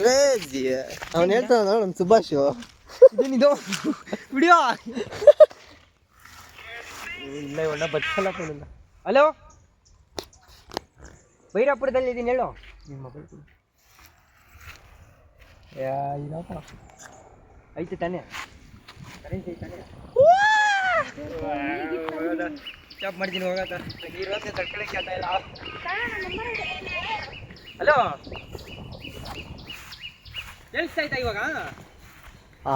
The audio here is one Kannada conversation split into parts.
ಕ್ರೇಜಿ ಅವನು ಹೇಳ್ತಾನ ನಮ್ಮ ಸುಭಾಷ್. ಇದೇನಿದು ವಿಡಿಯೋ ಇಲ್ಲ ಒಳ್ಳೆ ಬಚ್ಚಲ್ಲ ಕೊಡಲ್ಲ ಹಲೋ ಬೈರಾಪುರದಲ್ಲಿ ಇದೀನಿ ಹೇಳು. ನಿಮ್ಮ ಮೊಬೈಲ್ ಕೊಡು. ಯಾ ಇದಪ್ಪ ಐತೆ ತಾನೇ. ಕರೆಂಟ್ ಐತೆ ತಾನೇ. ಸ್ಟಾಪ್ ಮಾಡ್ತೀನಿ ಹೋಗತ್ತ ನೀರೋ ತಡ್ಕೊಳಕ್ಕೆ ಇಲ್ಲ. ಹಲೋ ಕೇಳಿಸ್ತಾ ಆಯ್ತಾ ಇವಾಗ?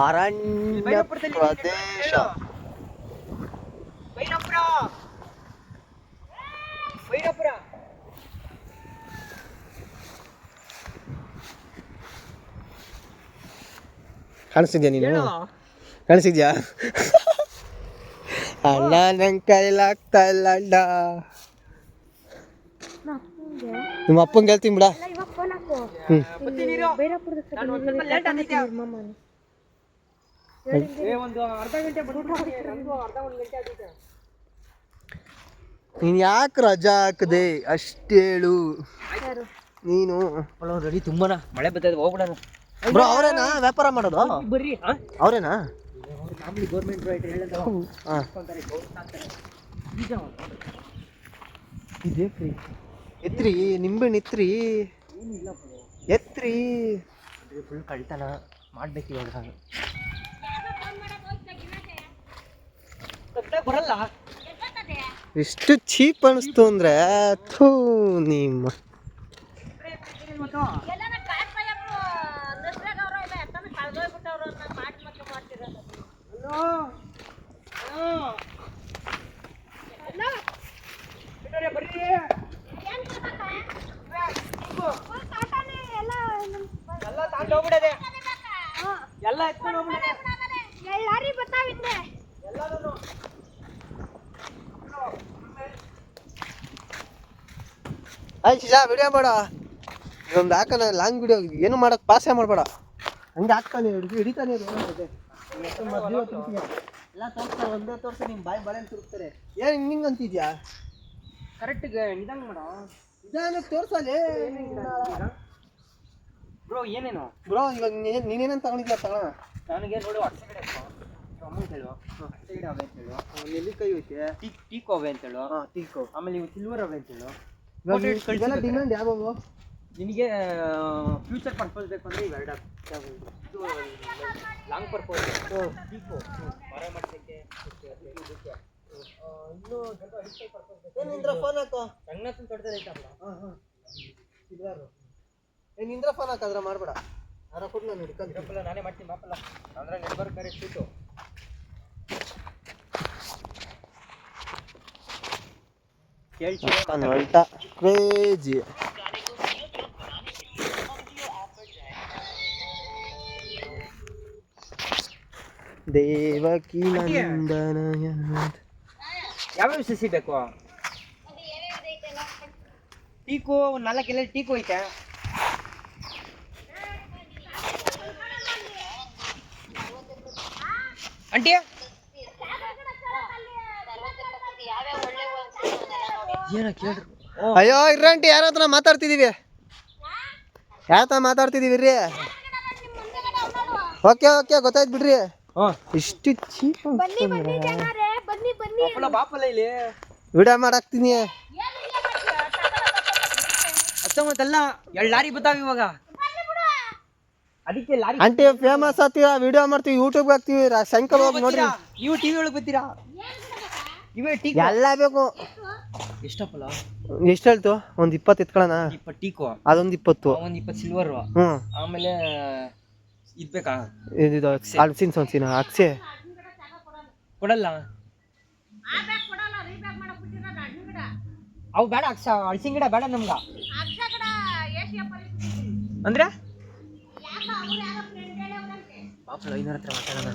ಅರಣ್ಯ ಪ್ರದೇಶ. ಬೈರಾಪುರ ಬೈರಾಪುರ ಕಾಣಿಸ್ತಿದ್ಯಾ ನೀನು? ಕಾಣಿಸ್ತಿದ್ಯಾ? ಅಣ್ಣ ನಂಗೆ ಕೈಲಾಗ್ತಾ ಇಲ್ಲ ಅಣ್ಣ. ನಿಮ್ಮ ಅಪ್ಪಂಗೆ? ಹೇಳ್ತೀನಿ ಬಿಡ. ನಾನು ಯಾಕೆ ರಜಾ ಹಾಕದೆ? ಅಷ್ಟೇಳು. ನೀನು? ರೆಡಿ ತುಂಬಾನ. ಮಳೆ ಬರ್ತದೆ ಹೋಗ್ಬಿಡೋಣ. ಬ್ರೋ ಅವರೇನಾ? ವ್ಯಾಪಾರ ಮಾಡೋದು? ಬರ್ರಿ ಅವರೇನಾ? ಇದೇ ಫ್ರೀ ಎತ್ರಿ ನಿಂಬೆಹಣ್ಣು ಎತ್ರಿ. ಎತ್ರಿ. ಫುಲ್ ಕಳ್ತನ ಮಾಡ್ಬೇಕು ಇವಾಗ ನಾನು. ಬರಲ್ಲ? ಎಷ್ಟು ಚೀಪ್ ಅನಿಸ್ತು ಅಂದ್ರೆ ಥೂ ನಿಮ್ಮ. ಎಲ್ಲಾನ ಹೋಗ್ಬಿಡದೆ. ಎಲ್ಲ ಎತ್ಕೊಂಡು ಹೋಗ್ಬಿಡದೆ. ಎಲ್ಲಾರಿ ಬರ್ತಾವಿದ್ದೆ ಎಲ್ಲದನ್ನು ಆಯ್ತು ಶಿಶಾ ವಿಡಿಯೋ ಮಾಡ ಇದೊಂದು ಹಾಕೋಣ ಲಾಂಗ್ ವಿಡಿಯೋ ಏನು ಮಾಡಕ್ ಪಾಸೇ ಮಾಡಬೇಡ. ಹಂಗೆ ಹಾಕ್ತಾನೆ ಹಿಡಿದು ಹಿಡಿತಾನೆ? ಎಲ್ಲ ತೋರಿಸ್ತಾರೆ ಒಂದೇ ತೋರಿಸಿ ನಿಮ್ಮ ಬಾಯಿ ಬಳೆ ತಿರುಗ್ತಾರೆ. ಏನು ಹಿಂಗೆ ಹಿಂಗೆ ಅಂತಿದ್ಯಾ ಕರೆಕ್ಟ್ ನಿಧಾನ ಮಾಡೋ. ನಿಧಾನ ತೋರ್ಸಲಿ. ಬ್ರೋ ಏನೇನು? ಬ್ರೋ ಇವಾಗ ನೀನ್- ನೀನೇನಂತ ತಗೊಂಡಿದ್ಯಾ ತಗೋಣ ನನಗೆ ನೋಡಿ ಅಡ್ಸೆ ಗಿಡ ಗಿಡ ಅವೆ ನೆಲ್ಲಿಕಾಯಿ ಐತೆ? ಟೀಕ್ ಟೀಕೋ ಅವೆ ಹಾಂ ಟೀಕೋ ಆಮೇಲೆ ಇವು ಸಿಲ್ವರ್ ಅವೆ ಇವಾಗ Photo ಇದೆಲ್ಲ ಡಿಮ್ಯಾಂಡ್ ನಿನಗೆ ಫ್ಯೂಚರ್ ಪರ್ಪಸ್ ಬೇಕು ಅಂದ್ರೆ ಇವೆರಡು ಲಾಂಗ್ ಪರ್ಪಸ್ ಟೀಕೋ ಮರ ಮಟ್ಟಕ್ಕೆ ಫೋನ್ ಹಾಕೋ. ಸಣ್ಣ ತೊಡ್ತಾರೆ ಹಾಂ ಹಾಂ ಇಂದ್ರ ಫೋನ್ ಹಾಕಾದ್ರೆ ಮಾಡಬೇಡ. ಯಾರ ಕೊಟ್ಟು ನಾನು ಹಿಡ್ಕೊಂಡು ನಾನೇ ಮಾಡ್ತೀನಿ ಬಾಪಲ್ಲ ಅಂದ್ರೆ ನೆಟ್ವರ್ಕ್ ಕರೆಕ್ಟ್ ಇತ್ತು ಕೇಳ್ತೀನಿ ಹೊಲ್ಟ ಕ್ರೇಜಿ. ದೇವಕಿ ನಂದನ ಯಾವ್ಯಾವ ಸಸಿ ಬೇಕು? ಟೀಕು ಒಂದು ನಾಲ್ಕು ಎಲ್ಲ ಟೀಕು ಐತೆ. ಆಂಟಿ? ಏನ ಕೇಳ್ರಿ. ಅಯ್ಯೋ ಇರ್ರಂಟಿ ಯಾರ ಹತ್ರ ಮಾತಾಡ್ತಿದೀವಿ. ಯಾರ ಹತ್ರ ಮಾತಾಡ್ತಿದೀವಿ ರೀ ಓಕೆ ಓಕೆ ಗೊತ್ತಾಯ್ತು ಬಿಡ್ರಿ. ಹಾಂ. ಇಷ್ಟು ಚೀಪ್ ಬನ್ನಿ ಬನ್ನಿ ಜನರೇ ಬನ್ನಿ ಬನ್ನಿ. ಬಾಪಲ್ಲ ಬಾಪಲ್ಲ ಇಲ್ಲಿ. ವಿಡಿಯೋ ಮಾಡಾಕ್ತೀನಿ. ಹತ್ತೊಂಬತ್ತಲ್ಲ ಎರಡು ಲಾರಿ ಬರ್ತಾವ ಇವಾಗ. ಅದಕ್ಕೆ ಲಾರಿ ಆಂಟಿ ಫೇಮಸ್ ಆಗ್ತೀವ ವಿಡಿಯೋ ಮಾಡ್ತೀವಿ ಯೂಟ್ಯೂಬ್ ಹಾಕ್ತೀವಿ ಸಂಕಲ್ ಹೋಗಿ ನೋಡ್ರಿ? ನೀವು ಟಿವಿ ಒಳಗೆ ಬರ್ತೀರಾ ಇವೇ ಟೀ ಎಲ್ಲ ಬೇಕು. ಎಷ್ಟಪ್ಪಲ್ಲ ಎಷ್ಟು ಹೇಳ್ತು? ಒಂದು ಇಪ್ಪತ್ತು ಎತ್ಕೊಳ್ಳೋಣ. ಇಪ್ಪತ್ತು ಟೀಕು ಅದೊಂದು ಇಪ್ಪತ್ತು. ಒಂದು ಇಪ್ಪತ್ತು ಸಿಲ್ವರ್ ಹ್ಞೂ ಆಮೇಲೆ ಇದ್ ಬೇಕಾ? ಇದು ಹಲಸಿನ ಸೊನ್ಸಿನ ಅಕ್ಸೆ. ಕೊಡಲ್ಲ. ಅವು ಬೇಡ ಅಕ್ಷ ಅಳಸಿನ ಗಿಡ ಬೇಡ ನಮ್ಗೆ. ಅಂದ್ರೆ? ಪಾಪ ಐನೂರ ಹತ್ರ ಮಾತಾಡೋಣ